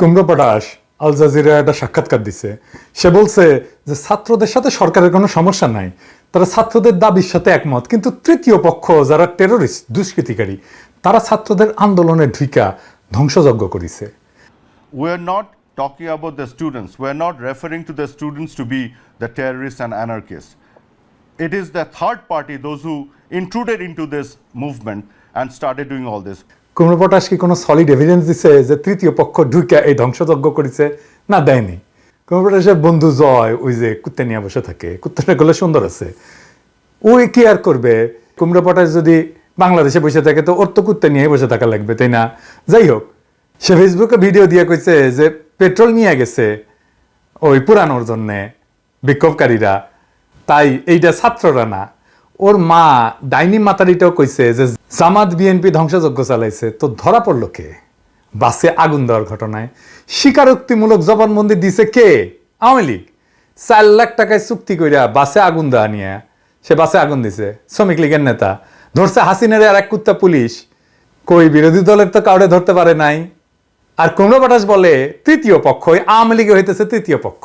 কুমড়ো potash Al Jazeera একটা সাক্ষাৎকার দিছে সে বলছে যে ছাত্রদের সাথে সরকারের কোনো সমস্যা নাই তারা ছাত্রদের দাবির সাথে একমত কিন্তু তৃতীয় পক্ষ যারা টেররিস্ট দুষ্কৃতিকারী তারা ছাত্রদের আন্দোলনে ঢুইকা ধ্বংসযজ্ঞ করেছে talking about the students. We're not referring to the students to be the terrorists and anarchists. It is the third party, those who intruded into this movement and started doing all this. কুমড়ো পটাশ কি কোনো solid evidence দিছে যে তৃতীয় পক্ষ ঢুইকা এই ধ্বংসযজ্ঞ করেছে? না, দেয়নি। কুমড়ো পটাশের বন্ধু জয় ওই যে কুত্তে নিয়ে বসে থাকে। কুত্তাটা গলে সুন্দর আছে। ওই কি আর করবে? কুমড়ো পটাশ যদি বাংলাদেশে বসে থাকে তো ওর তো কুত্তে নিয়ে বসে থাকা লাগবে, তাই না? যাই হোক, সে ফেসবুকে ভিডিও দিয়ে কইছে যে পেট্রোল নিয়ে গেছে ওই পুরানোর জন্যে বিক্ষোভকারীরা। তাই এইটা ছাত্ররা না। ওর মা ডাইনি মাতারিটাও কইছে যে জামাত বিএনপি ধ্বংসযজ্ঞ চালাইছে। তো ধরা পড়ল কে? বাসে আগুন দেওয়ার ঘটনায়। স্বীকারোক্তিমূলক জবানবন্দি দিছে কে? আওয়ামী লীগ। চার লাখ টাকায় চুক্তি কইরা বাসে আগুন দেওয়া নিয়ে সে বাসে আগুন দিছে। শ্রমিক লীগের নেতা। ধরছে হাসিনের আর এক কুত্তা পুলিশ। কই বিরোধী দলের তো কাউরে ধরতে পারে নাই। আর কুমড়ো বাটাস বলে তৃতীয় পক্ষ। আওয়ামী লীগে হইতেছে তৃতীয় পক্ষ।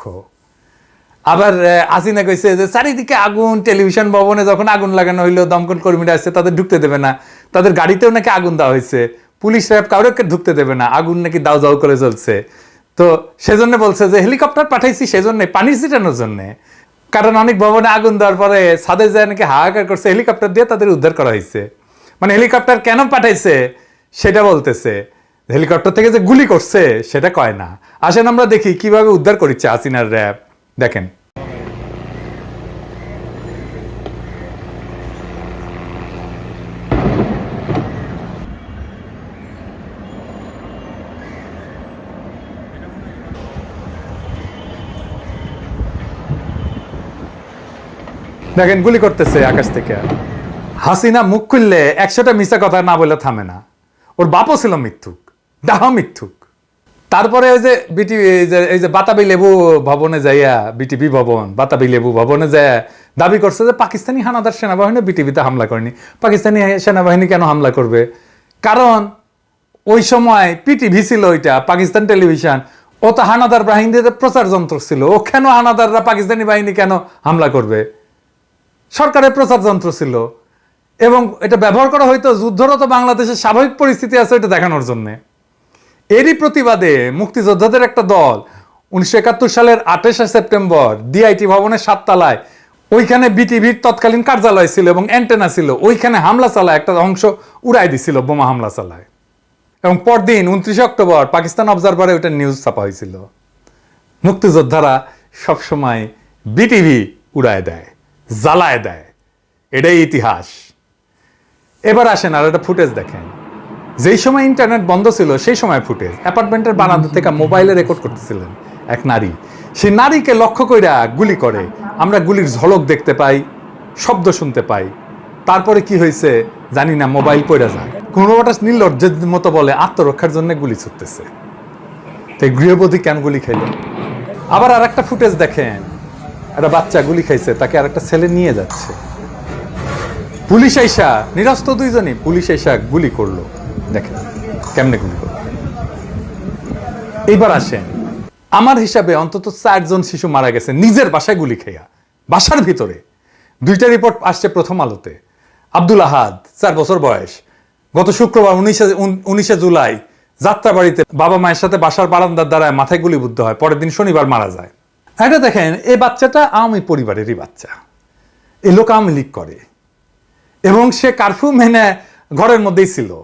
আবার আসিনা কইছে যে চারিদিকে আগুন, টেলিভিশন ভবনে যখন আগুন লাগানো হইল, দমকল কর্মীরা আসছে, তাদের ঢুকতে দেবে না। তাদের গাড়িতেও নাকি আগুন দেওয়া হয়েছে পুলিশ র্যাব কাউকে ঢুকতে দেবে না। আগুন নাকি দাও দাও করে চলছে তো সেজন্য বলছে যে, হেলিকপ্টার পাঠাইছি সেজন্য, পানি ছিটানোর জন্য। কারণ অনেক ভবনে আগুন দেওয়ার পরে ছাদে যায় নাকি হাহাকার করছে, হেলিকপ্টার দিয়ে তাদের উদ্ধার করা হয়েছে মানে হেলিকপ্টার কেন পাঠাইছে, সেটা বলতেছে। হেলিকপ্টার থেকে যে গুলি করছে, সেটা কয় না। আসেন আমরা দেখি কীভাবে উদ্ধার করিচ্ছে আসিনার র্যাব। দেখেন। দেখেন, গুলি করতেছে আকাশ থেকে। হাসিনা মুখ খুললে একশোটা মিশা কথা না বলে থামে না। ওর বাপও ছিল মিথ্যুক দাহ মিথ্যুক। তারপরে ওই যে বিটি, এই যে বাতাবি লেবু ভবনে যাইয়া, বিটিভি ভবন, বাতাবি লেবু ভবনে যায় দাবি করছে যে পাকিস্তানি হানাদার সেনাবাহিনী বিটিভিতে হামলা করেনি। পাকিস্তানি সেনাবাহিনী কেন হামলা করবে? কারণ ওই সময় পিটিভি ছিল ওইটা, পাকিস্তান টেলিভিশন। ও তো হানাদার বাহিনীদের প্রচার যন্ত্র ছিল। ও কেন হানাদাররা পাকিস্তানি বাহিনী কেন হামলা করবে? সরকারের প্রচার যন্ত্র ছিল। এবং এটা ব্যবহার করা হয়তো যুদ্ধরত বাংলাদেশের স্বাভাবিক পরিস্থিতি আছে এটা দেখানোর জন্যে। এরই প্রতিবাদে মুক্তিযোদ্ধাদের একটা দল উনিশশো একাত্তর সালের আঠাশে সেপ্টেম্বর ডিআইটি ভবনের সাততলায়, ওইখানে বিটিভির তৎকালীন কার্যালয় ছিল এবং অ্যান্টেনা ছিল, ওইখানে হামলা চালায় একটা অংশ উড়াই দিছিল, বোমা হামলা চালায়। এবং পরদিন উনত্রিশে অক্টোবর পাকিস্তান অবজারভারে ওইটা নিউজ ছাপা হয়েছিল। মুক্তিযোদ্ধারা সবসময় বিটিভি উড়ায় দেয়। জ্বালায় দেয়। এটাই ইতিহাস। এবার আসেন আর একটা ফুটেজ দেখেন। যেই সময় ইন্টারনেট বন্ধ ছিল, সেই সময় ফুটেজ। অ্যাপার্টমেন্টের বারান্দা থেকে মোবাইলে রেকর্ড করতেছিলেন এক নারী। সেই নারীকে লক্ষ্য কইরা গুলি করে। আমরা গুলির ঝলক দেখতে পাই, শব্দ শুনতে পাই। তারপরে কি হয়েছে জানি না, মোবাইল পড়ে যায়। কোনো বাটাস নির্লজ্জের মতো বলে আত্মরক্ষার জন্য গুলি ছুটতেছে। তাই গৃহবধূ কেন গুলি খাইল? আবার আর একটা ফুটেজ দেখেন। একটা বাচ্চা গুলি খাইছে, তাকে আর একটা ছেলে নিয়ে যাচ্ছে। পুলিশ আইসা, নিরস্ত দুইজনই পুলিশ আইসা গুলি করল। দেখেন, কেমনে গুলি করল। এইবার আসেন, আমার হিসাবে অন্তত চারজন শিশু মারা গেছে, নিজের বাসায় গুলি খেয়া বাসার ভিতরে। দুইটা রিপোর্ট আসছে প্রথম আলোতে। আব্দুল আহাদ, চার বছর বয়স, গত শুক্রবার উনিশে উনিশে জুলাই, যাত্রাবাড়িতে বাবা মায়ের সাথে বাসার বারান্দার দ্বারায় মাথায় গুলিবুদ্ধ হয়, পরের দিন শনিবার মারা যায়। এটা দেখেন এই বাচ্চাটা আওয়ামী পরিবারেরই বাচ্চা। এই লোক আওয়ামী লীগ করে। এবং সে কারফিউ মেনে ঘরের মধ্যেই ছিল।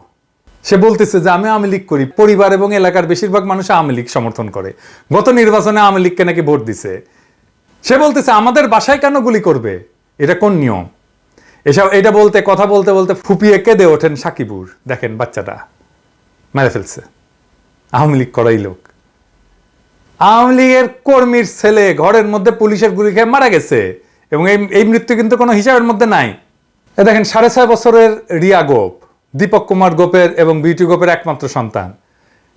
সে বলতেছে যে, আমি আওয়ামী লীগ করি। পরিবার এবং এলাকার বেশিরভাগ মানুষ আওয়ামী লীগ সমর্থন করে। গত নির্বাচনে আওয়ামী লীগকে নাকি ভোট দিছে। সে বলতেছে, আমাদের বাসায় কেন গুলি করবে? এটা কোন নিয়ম? এসব, এটা বলতে, কথা বলতে বলতে ফুপিয়ে কেঁদে ওঠেন সাকিবুর। দেখেন বাচ্চাটা, মেরে ফেলছে। আওয়ামী লীগ করাই লোক। আওয়ামী লীগের কর্মীর ছেলে ঘরের মধ্যে পুলিশের গুলি খেয়ে মারা গেছে এবং এই এই মৃত্যু কিন্তু কোনো হিসাবের মধ্যে নাই। এ দেখেন, সাড়ে ছয় বছরের রিয়া গোপ, দীপক কুমার গোপের এবং বিউটি গোপের একমাত্র সন্তান।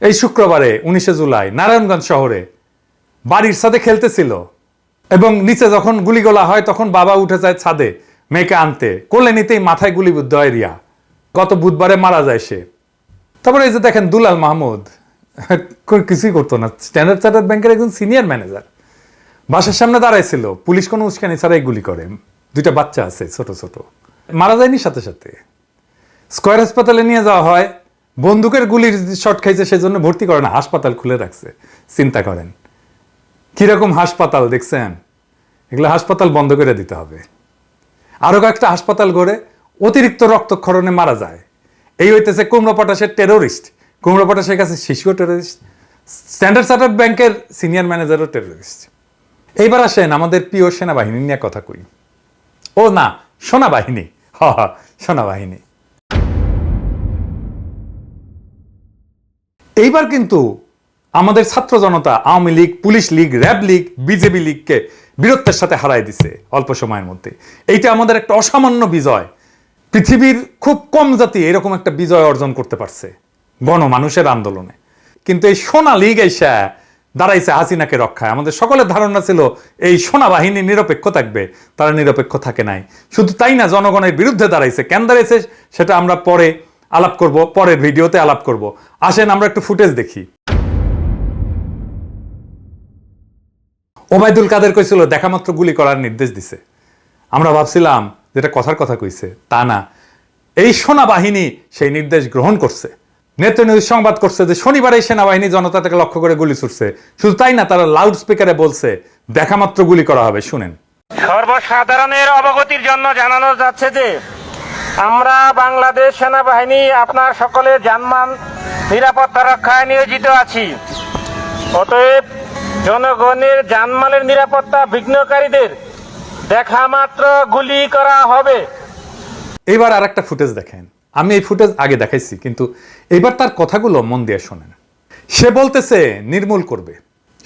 এই শুক্রবারে উনিশে জুলাই নারায়ণগঞ্জ শহরে বাড়ির সাথে খেলতেছিল এবং নিচে যখন গুলিগোলা হয় তখন বাবা উঠে যায় ছাদে মেয়েকে আনতে। কোলে নিতেই মাথায় গুলিবুদ্ধ হয় রিয়া। গত বুধবারে মারা যায় সে। তারপরে এই যে দেখেন দুলাল মাহমুদ কিছুই করতো না। স্ট্যান্ডার্ড চার্টার্ড ব্যাংকের একজন সিনিয়র ম্যানেজার বাসার সামনে দাঁড়াইছিল। পুলিশ কোনো উস্কানি ছাড়াই গুলি করে। দুইটা বাচ্চা আছে, ছোট ছোট। মারা যায়নি সাথে সাথে। স্কয়ার হাসপাতালে নিয়ে যাওয়া হয়। বন্দুকের গুলির শট খাইছে, সেজন্য ভর্তি করে না। হাসপাতাল খুলে রাখছে। চিন্তা করেন। কীরকম হাসপাতাল, দেখছেন? এগুলো হাসপাতাল বন্ধ করে দিতে হবে। আরও কয়েকটা হাসপাতাল গড়ে অতিরিক্ত রক্তক্ষরণে মারা যায়। এই হইতেছে কুমড়ো পটাশের টেরোরিস্ট কুমড়ো পটাশের কাছে শিশুও টেরোরিস্ট স্ট্যান্ডার্ড চার্টার্ড ব্যাংকের সিনিয়র ম্যানেজারও টেরোরিস্ট এইবার আসেন আমাদের প্রিয় সেনাবাহিনী নিয়ে কথা কই। ও না, সেনাবাহিনী। হ সেনাবাহিনী। এইবার কিন্তু আমাদের ছাত্র জনতা Awami League, police league, RAB league, BJP লীগকে বীরত্বের সাথে হারাই দিছে অল্প সময়ের মধ্যে। এইটা আমাদের একটা অসামান্য বিজয়। পৃথিবীর খুব কম জাতি এরকম একটা বিজয় অর্জন করতে পারছে। গণমানুষের আন্দোলনে। কিন্তু এই সোনা লীগ এসা দাঁড়াইছে হাসিনাকে রক্ষায়। আমাদের সকলের ধারণা ছিল, এই সোনা বাহিনী নিরপেক্ষ থাকবে, তারা নিরপেক্ষ থাকে নাই। শুধু তাই না, জনগণের বিরুদ্ধে দাঁড়াইছে। কেন দাঁড়াইছে সেটা আমরা পরে আলাপ করব, পরের ভিডিওতে আলাপ করব। আসেন, আমরা একটু ফুটেজ দেখি। ওবায়দুল কাদের কইছিল, দেখা মাত্র গুলি করার নির্দেশ দিছে। আমরা ভাবছিলাম, যেটা কথার কথা কইছে, তা না। এই সেনাবাহিনী সেই নির্দেশ গ্রহণ করছে। নেত্র নিউজ সংবাদ করছে যে শনিবার সেনাবাহিনী জনতা থেকে লক্ষ্য করে গুলি ছুটছে শুধু তাই না তারা লাউড স্পিকারে বলছে দেখা মাত্র গুলি করা হবে শুনেন। সর্বসাধারণের অবগতির জন্য জানানো যাচ্ছে যে আমরা বাংলাদেশ সেনাবাহিনী আপনার সকলের জানমান নিরাপত্তা রক্ষায় নিয়োজিত আছি। অতএব জনগণের জানমালের নিরাপত্তা বিঘ্নকারীদের দেখা মাত্র গুলি করা হবে। এবার আর একটা ফুটেজ দেখেন। আমি এই ফুটেজ আগে দেখাইছি কিন্তু এইবার তার কথাগুলো মন দিয়ে শোনেন। সে বলতেছে, নির্মূল করবে।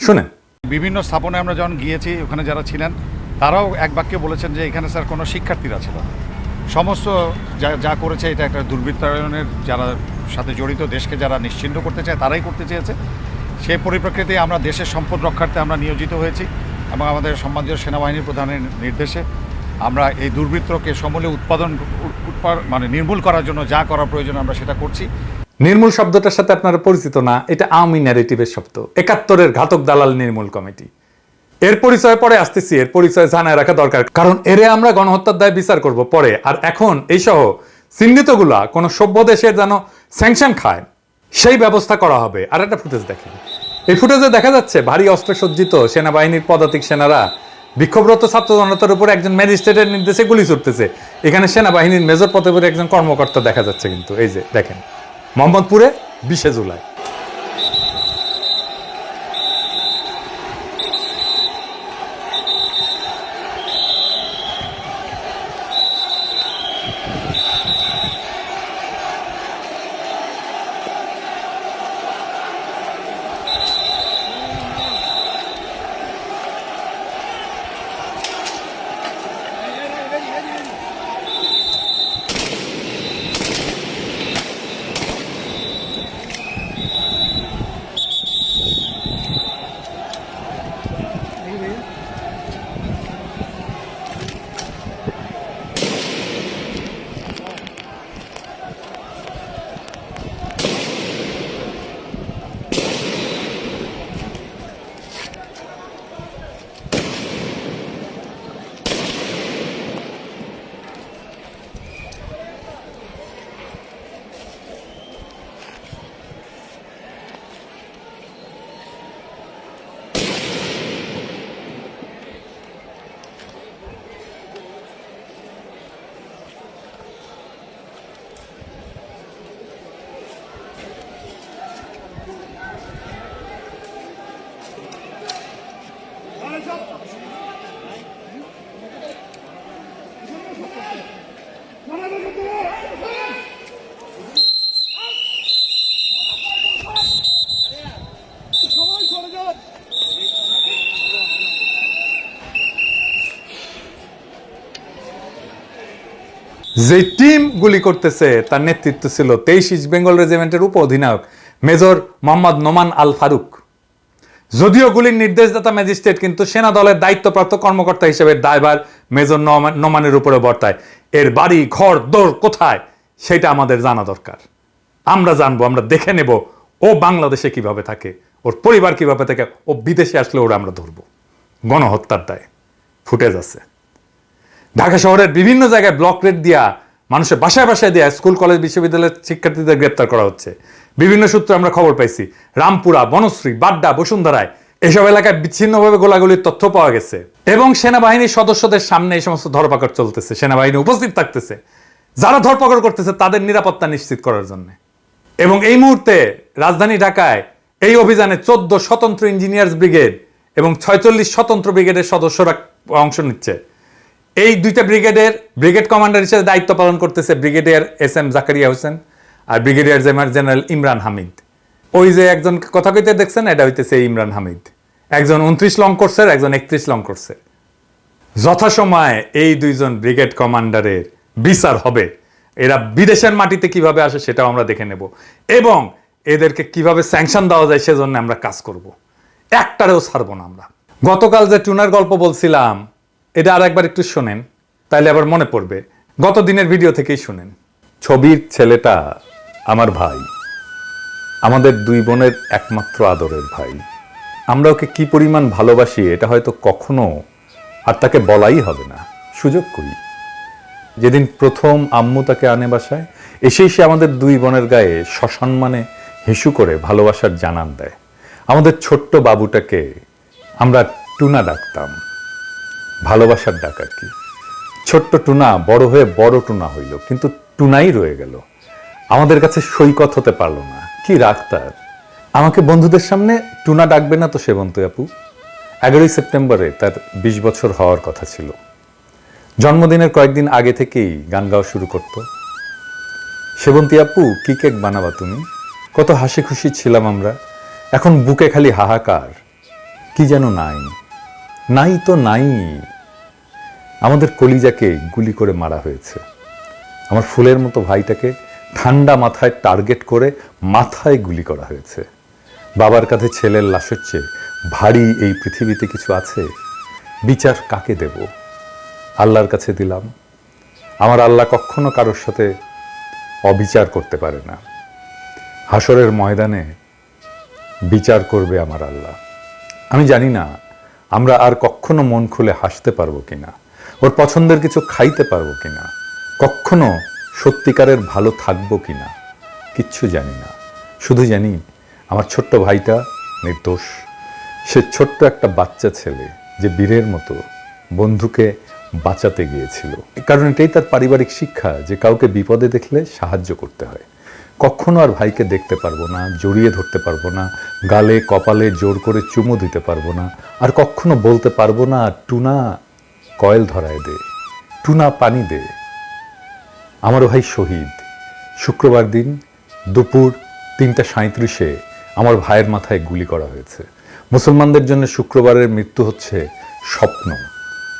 শুনেন। বিভিন্ন স্থাপনে আমরা যখন গিয়েছি, ওখানে যারা ছিলেন, তারাও এক বাক্যে বলেছেন যে, এখানে স্যার কোনো শিক্ষার্থীরা ছিল। সমস্ত যা যা করেছে, এটা একটা দুর্বৃত্তায়নের যারা সাথে জড়িত, দেশকে যারা নিশ্চিন্ন করতে চায়, তারাই করতে চেয়েছে। সেই পরিপ্রেক্ষিতে আমরা দেশের সম্পদ রক্ষার্থে আমরা নিয়োজিত হয়েছি এবং আমাদের সম্মানীয় সেনাবাহিনীর প্রধানের নির্দেশে আমরা এই দুর্বৃত্তকে সমূলে উৎপাদন মানে নির্মূল করার জন্য যা করা প্রয়োজন আমরা সেটা করছি। নির্মূল শব্দটার সাথে আপনারা পরিচিত না, এটা আওয়ামী ন্যারেটিভের শব্দ। একাত্তরের ঘাতক দালাল নির্মূল কমিটি। এর পরিচয় পরে আসতেছি, এর পরিচয় জানায় রাখা দরকার। কারণ এরে আমরা গণহত্যার দায় বিচার করব পরে। আর এখন এই সহ চিহ্নিতগুলা কোন সভ্য দেশের যেন স্যাংশন খায়, সেই ব্যবস্থা করা হবে। আর একটা ফুটেজ দেখেন। এই ফুটেজে দেখা যাচ্ছে ভারী অস্ত্র সজ্জিত সেনাবাহিনীর পদাতিক সেনারা বিক্ষোভরত ছাত্র জনতার উপর একজন ম্যাজিস্ট্রেটের নির্দেশে গুলি ছুটতেছে। এখানে সেনাবাহিনীর মেজর পদবীর একজন কর্মকর্তা দেখা যাচ্ছে কিন্তু। এই যে, দেখেন। মোহাম্মদপুরে বিশে জুলাই। যে টিম গুলি করতেছে, তার নেতৃত্ব ছিল তেইশ ইস্ট বেঙ্গল রেজিমেন্টের উপ অধিনায়ক মেজর মোহাম্মদ নোমান আল ফারুক। যদিও গুলির নির্দেশদাতা ম্যাজিস্ট্রেট কিন্তু সেনা দলের দায়িত্বপ্রাপ্ত কর্মকর্তা হিসেবে দায়ভার মেজর নোমানের উপরে বর্তায়। এর বাড়ি, ঘর দৌড় কোথায়, সেটা আমাদের জানা দরকার। আমরা জানব, আমরা দেখে নেব ও বাংলাদেশে কীভাবে থাকে, ওর পরিবার কীভাবে থাকে, ও বিদেশে আসলে ওরা আমরা ধরবো। গণহত্যার দায়। ফুটেজ আছে। ঢাকা শহরের বিভিন্ন জায়গায় ব্লক রেট দিয়া মানুষের বাসায় বাসায় দেয়া স্কুল, কলেজ, বিশ্ববিদ্যালয়ের শিক্ষার্থীদের গ্রেপ্তার করা হচ্ছে। বিভিন্ন সূত্রে আমরা খবর পাইছি, রামপুরা, বনশ্রী, বাড্ডা, বসুন্ধরায় এসব এলাকায় বিচ্ছিন্নভাবে গোলাগুলির তথ্য পাওয়া গেছে এবং সেনাবাহিনীর সদস্যদের সামনে এই সমস্ত ধরপাকড় চলতেছে, সেনাবাহিনী উপস্থিত থাকতেছে। যারা ধরপাকড় করতেছে তাদের নিরাপত্তা নিশ্চিত করার জন্য। এবং এই মুহূর্তে রাজধানী ঢাকায় এই অভিযানে চোদ্দ স্বতন্ত্র ইঞ্জিনিয়ার্স ব্রিগেড এবং ছয়চল্লিশ স্বতন্ত্র ব্রিগেডের সদস্যরা অংশ নিচ্ছে। এই দুইটা ব্রিগেডের, ব্রিগেড কমান্ডার হিসেবে দায়িত্ব পালন করতেছে brigadier S M Zakaria Hossain আর ব্রিগেডিয়ার জেনারেল ইমরান হামিদ। ওই যে একজন কথা কইতে দেখছেন, এটা হইতেছে ইমরান হামিদ। একজন উনত্রিশ লং কোর্সের একজন একত্রিশ লং কোর্সের যথাসময়ে এই দুইজন ব্রিগেড কমান্ডারের বিচার হবে। এরা বিদেশের মাটিতে কীভাবে আসে সেটাও আমরা দেখে নেব। এবং এদেরকে কীভাবে স্যাংশন দেওয়া যায় সেজন্য আমরা কাজ করব। একটারেও ছাড়বো না আমরা। গতকাল যে টুনার গল্প বলছিলাম এটা আর একবার একটু শোনেন, তাইলে আবার মনে পড়বে। গত দিনের ভিডিও থেকেই শুনেন। ছবির ছেলেটা আমার ভাই। আমাদের দুই বোনের একমাত্র আদরের ভাই। আমরা ওকে কি পরিমাণ ভালোবাসি এটা হয়তো কখনো আর তাকে বলাই হবে না। সুযোগ করি যেদিন প্রথম আম্মু তাকে আনে বাসায়, এসেই সে আমাদের দুই বোনের গায়ে সসম্মানে হিসু করে ভালোবাসার জানান দেয়। আমাদের ছোট্ট বাবুটাকে আমরা টুনা ডাকতাম। ভালোবাসার ডাক আর কি। ছোট্ট টুনা, বড় হয়ে বড় টুনা হইল, কিন্তু টুনাই রয়ে গেল। আমাদের কাছে সৈকত হতে পারল না, কি রাগ তার। আমাকে বন্ধুদের সামনে টুনা ডাকবে না তো সেবন্ত আপু। এগারোই সেপ্টেম্বরে তার বিশ বছর হওয়ার কথা ছিল। জন্মদিনের কয়েকদিন আগে থেকেই গান গাওয়া শুরু করত। সেবন্তী আপু, কি কেক বানাবা তুমি? কত হাসি খুশি ছিলাম আমরা। এখন বুকে খালি হাহাকার। কি যেন নাই নাই তো নাই। আমাদের কলিজাকে গুলি করে মারা হয়েছে। আমার ফুলের মতো ভাইটাকে ঠান্ডা মাথায় টার্গেট করে মাথায় গুলি করা হয়েছে। বাবার কাছে ছেলের লাশের চেয়ে ভারী এই পৃথিবীতে কিছু আছে? বিচার কাকে দেব? আল্লাহর কাছে দিলাম। আমার আল্লাহ কখনো কারোর সাথে অবিচার করতে পারে না। হাসরের ময়দানে বিচার করবে আমার আল্লাহ। আমি জানি না আমরা আর কখনো মন খুলে হাসতে পারব কিনা ওর পছন্দের কিছু খাইতে পারব কিনা কখনো সত্যিকারের ভালো থাকব কিনা কিচ্ছু জানি না। শুধু জানি, আমার ছোট্ট ভাইটা নির্দোষ। সে ছোট্ট একটা বাচ্চা ছেলে যে বীরের মতো বন্ধুকে বাঁচাতে গিয়েছিল। কারণ এটাই তার পারিবারিক শিক্ষা যে কাউকে বিপদে দেখলে সাহায্য করতে হয়। কখনো আর ভাইকে দেখতে পারব না, জড়িয়ে ধরতে পারব না, গালে, কপালে জোর করে চুমু দিতে পারব না, আর কখনো বলতে পারব না, টুনা, কয়েল ধরায় দে, টুনা পানি দে। আমার ভাই শহীদ। শুক্রবার দিন দুপুর তিনটা সাঁত্রিশে আমার ভাইয়ের মাথায় গুলি করা হয়েছে। মুসলমানদের জন্য শুক্রবারের মৃত্যু হচ্ছে স্বপ্ন,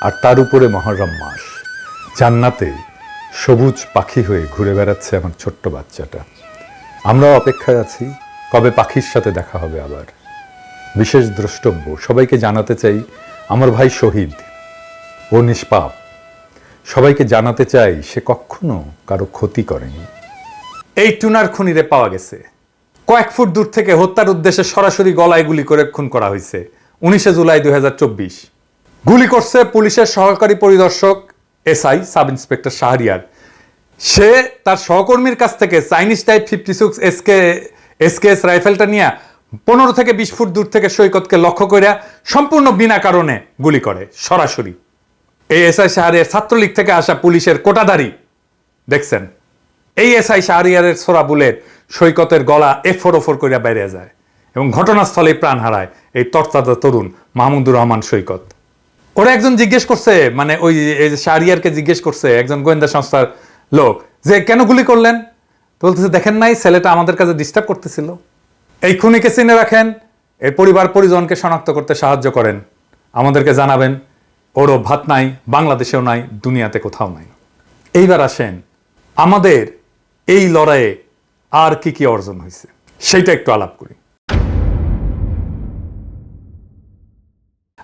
আর তার উপরে মহরম মাস। জান্নাতে সবুজ পাখি হয়ে ঘুরে বেড়াচ্ছে আমার ছোট্ট বাচ্চাটা। আমরাও অপেক্ষায় আছি, কবে পাখির সাথে দেখা হবে আবার। বিশেষ দ্রষ্টব্য, সবাইকে জানাতে চাই, আমার ভাই শহীদ, ও নিষ্পাপ। সবাইকে জানাতে চাই, সে কখনো কারও ক্ষতি করেনি। এই টুনার খুনিরে পাওয়া গেছে। কয়েক ফুট দূর থেকে হত্যার উদ্দেশ্যে সরাসরি গলায় গুলি করে খুন করা হয়েছে, উনিশে জুলাই দুই হাজার চব্বিশ। গুলি করছে পুলিশের সহকারী পরিদর্শক এসআই সাব ইন্সপেক্টর শাহরিয়ার। সে তার সহকর্মীর কাছ থেকে Chinese type fifty six SK SKS রাইফেলটা নিয়ে পনেরো থেকে বিশ ফুট দূর থেকে সৈকতকে লক্ষ্য করে সম্পূর্ণ বিনা কারণে গুলি করে, সরাসরি। এই এসআই শাহরিয়ার ছাত্রলীগ থেকে আসা পুলিশের কোটাধারী, দেখছেন? এই এসআই শাহরিয়ারের ছোড়া বুলেট সৈকতের গলা এফোর ওফোর করিয়া বাইরে যায় এবং ঘটনাস্থলে প্রাণ হারায় এই তরতাজা তরুণ মাহমুদুর রহমান সৈকত। ওরা একজন জিজ্ঞেস করছে মানে ওই শাহরিয়ারকে জিজ্ঞেস করছে, একজন গোয়েন্দা সংস্থার লোক, যে কেন গুলি করলেন? বলতেছে, দেখেন নাই, ছেলেটা আমাদের কাছে ডিস্টার্ব করতেছিল। এই খুনিকে চিনে রাখেন এর পরিবার পরিজনকে শনাক্ত করতে সাহায্য করেন। আমাদেরকে জানাবেন, ওরও ভাত নাই, বাংলাদেশেও নাই, দুনিয়াতে কোথাও নাই। এইবার আসেন, আমাদের এই লড়াইয়ে আর কি কি অর্জন হয়েছে? সেইটা একটু আলাপ করি।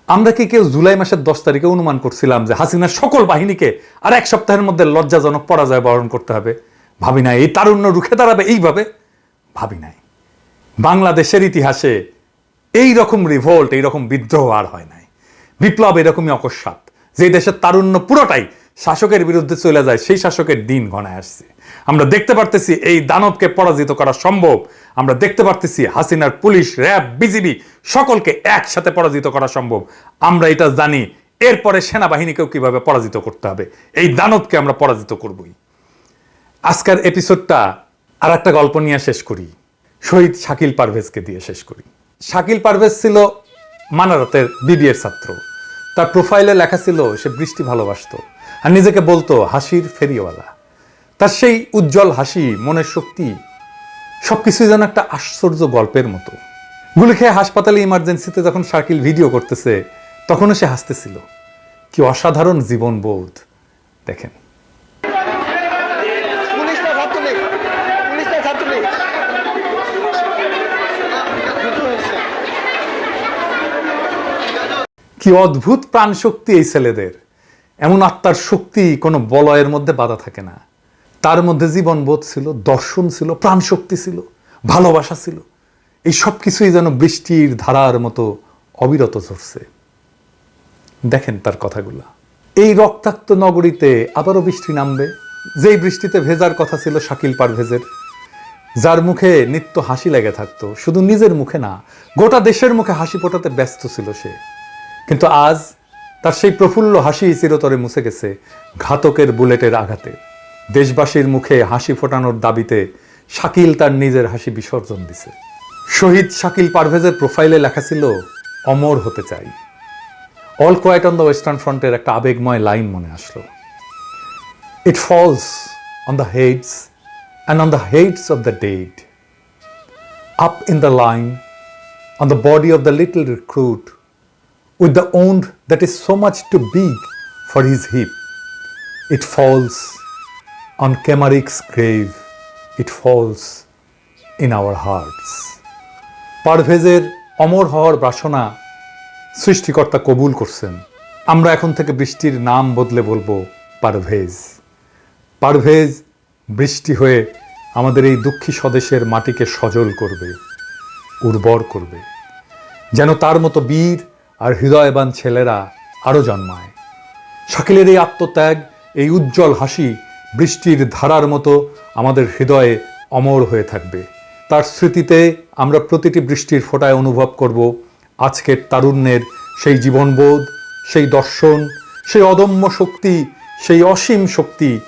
আমরা কি কেউ জুলাই মাসের দশ তারিখে অনুমান করছিলাম যে হাসিনার সকল বাহিনীকে আর এক সপ্তাহের মধ্যে লজ্জাজনক পরাজয় বরণ করতে হবে? ভাবি নাই, এই তারুণ্য রুখে দাঁড়াবে এইভাবে? ভাবি নাই। বাংলাদেশের ইতিহাসে এই রকম রিভোল্ট এই রকম বিদ্রোহ আর হয় নাই। বিপ্লব এরকমই অকস্মাৎ। যে দেশের তারুণ্য পুরোটাই শাসকের বিরুদ্ধে চলে যায়, সেই শাসকের দিন ঘনায় আসছে। আমরা দেখতে পারতেছি এই দানবকে পরাজিত করা সম্ভব। আমরা দেখতে পারতেছি হাসিনার পুলিশ, র্যাব, বিজিবি সকলকে একসাথে পরাজিত করা সম্ভব। আমরা এটা জানি। এরপরে সেনাবাহিনীকেও কীভাবে পরাজিত করতে হবে? এই দানবকে আমরা পরাজিত করবই। আজকের এপিসোডটা আর একটা গল্প নিয়ে শেষ করি। শহীদ শাকিল পারভেজকে দিয়ে শেষ করি। শাকিল পারভেজ ছিল মানারতের বিবিএর ছাত্র। তার প্রোফাইলে লেখা ছিল, সে বৃষ্টি ভালোবাসতো। আর নিজেকে বলতো, হাসির ফেরিওয়ালা। তার সেই উজ্জ্বল হাসি, মনের শক্তি সবকিছু যেন একটা আশ্চর্য গল্পের মতো। গুলি খেয়ে হাসপাতালে ইমার্জেন্সিতে যখন শাকিল ভিডিও করতেছে তখনও সে হাসতেছিল। কি অসাধারণ জীবনবোধ। দেখেন। কি অদ্ভুত প্রাণ শক্তি এই ছেলেদের। এমন আত্মার শক্তি কোনো বলয়ের মধ্যে বাধা থাকে না। তার মধ্যে জীবনবোধ ছিল, দর্শন ছিল প্রাণ শক্তি ছিল, ভালোবাসা ছিল। এই সব কিছুই যেন বৃষ্টির ধারার মতো অবিরত ঝরছে দেখেন তার কথাগুলো। এই রক্তাক্ত নগরীতে আবারও বৃষ্টি নামবে। যেই বৃষ্টিতে ভেজার কথা ছিল শাকিল পারভেজের, যার মুখে নিত্য হাসি লেগে থাকতো, শুধু নিজের মুখে না, গোটা দেশের মুখে হাসি ফোটাতে ব্যস্ত ছিল সে। কিন্তু আজ তার সেই প্রফুল্ল হাসি চিরতরে মুছে গেছে ঘাতকের বুলেটের আঘাতে। দেশবাসীর মুখে হাসি ফোটানোর দাবিতে শাকিল তার নিজের হাসি বিসর্জন দিছে। শহীদ শাকিল পারভেজের প্রোফাইলে লেখা ছিল, অমর হতে চাই। All Quiet on the Western ফ্রন্টের একটা আবেগময় লাইন মনে আসলো। It falls on the heads and on the heads of the dead up in the line on the body of the little recruit with the old that is so much too big for his hip it falls on Kemarik's grave. It falls in our hearts. পারভেজের অমর হওয়ার বাসনা সৃষ্টিকর্তা কবুল করছেন আমরা এখন থেকে বৃষ্টির নাম বদলে বলব পারভেজ পারভেজ বৃষ্টি হয়ে আমাদের এই দুঃখী স্বদেশের মাটিকে সজল করবে, উর্বর করবে যেন তার মতো বীর আর হৃদয়বান ছেলেরা আরও জন্মায় শাকিলের এই আত্মত্যাগ, এই উজ্জ্বল হাসি বৃষ্টির ধারার মতো আমাদের হৃদয়ে অমর হয়ে থাকবে। তার স্মৃতিতে আমরা প্রতিটি বৃষ্টির ফোঁটায় অনুভব করব আজকের তারুণ্যের সেই জীবনবোধ, সেই দর্শন, সেই অদম্য শক্তি, সেই অসীম শক্তি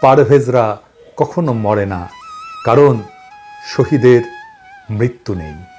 পারভেজরা কখনো মরে না। কারণ শহীদের মৃত্যু নেই।